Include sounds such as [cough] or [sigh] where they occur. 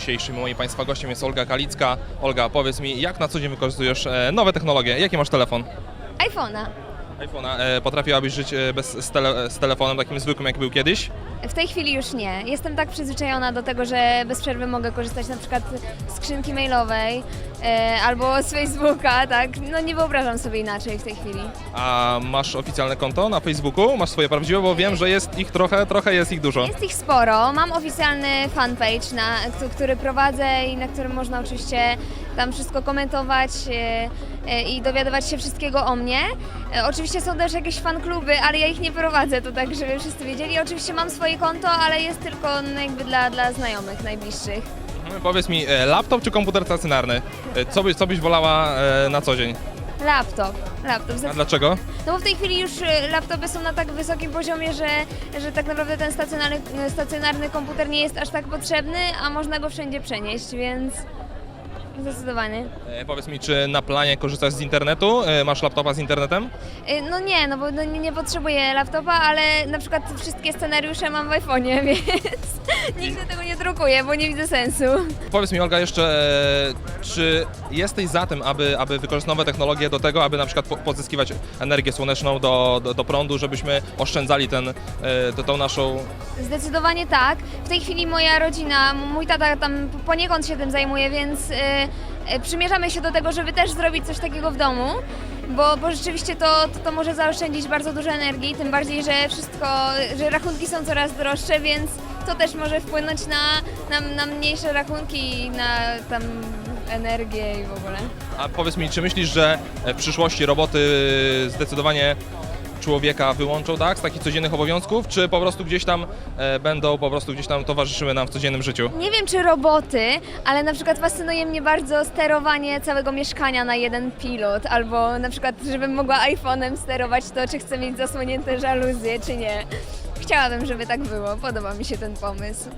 Dzisiejszym moim Państwa gościem jest Olga Kalicka. Olga, powiedz mi, jak na co dzień wykorzystujesz e, nowe technologie? Jaki masz telefon? iPhone'a. iPhone'a. E, potrafiłabyś żyć e, bez, z, tele, z telefonem takim zwykłym, jak był kiedyś? W tej chwili już nie. Jestem tak przyzwyczajona do tego, że bez przerwy mogę korzystać na przykład z skrzynki mailowej albo z Facebooka, tak? No nie wyobrażam sobie inaczej w tej chwili. A masz oficjalne konto na Facebooku? Masz swoje prawdziwe? Bo wiem, że jest ich trochę, trochę jest ich dużo. Jest ich sporo. Mam oficjalny fanpage, na, który prowadzę i na którym można oczywiście tam wszystko komentować e, e, i dowiadywać się wszystkiego o mnie. E, Oczywiście są też jakieś fankluby, ale ja ich nie prowadzę, to tak, żeby wszyscy wiedzieli. Oczywiście mam swoje konto, ale jest tylko no, jakby dla, dla znajomych najbliższych. Mhm, Powiedz mi, e, laptop czy komputer stacjonarny? E, Co, by, co byś wolała e, na co dzień? Laptop. Laptop. A dlaczego? No bo w tej chwili już y, laptopy są na tak wysokim poziomie, że, że tak naprawdę ten stacjonarny, stacjonarny komputer nie jest aż tak potrzebny, a można go wszędzie przenieść, więc zdecydowanie. E, Powiedz mi, czy na planie korzystasz z internetu? E, Masz laptopa z internetem? Y, No nie, no bo no nie, nie potrzebuję laptopa, ale na przykład wszystkie scenariusze mam w iPhone'ie, [laughs] więc nigdy tego nie drukuję, bo nie widzę sensu. Powiedz mi Olga jeszcze, e, czy jesteś za tym, aby, aby wykorzystać nowe technologie do tego, aby na przykład po- pozyskiwać energię słoneczną do, do, do prądu, żebyśmy oszczędzali ten, e, to, tą naszą... Zdecydowanie tak. W tej chwili moja rodzina, mój tata tam poniekąd się tym zajmuje, więc y, y, przymierzamy się do tego, żeby też zrobić coś takiego w domu, bo, bo rzeczywiście to, to, to może zaoszczędzić bardzo dużo energii, tym bardziej, że wszystko, że rachunki są coraz droższe, więc to też może wpłynąć na, na, na mniejsze rachunki i na tam energię i w ogóle. A powiedz mi, czy myślisz, że w przyszłości roboty zdecydowanie człowieka wyłączą, tak, z takich codziennych obowiązków, czy po prostu gdzieś tam e, będą, po prostu gdzieś tam towarzyszyły nam w codziennym życiu? Nie wiem czy roboty, ale na przykład fascynuje mnie bardzo sterowanie całego mieszkania na jeden pilot, albo na przykład, żebym mogła iPhone'em sterować to, czy chcę mieć zasłonięte żaluzje, czy nie. Chciałabym, żeby tak było. Podoba mi się ten pomysł.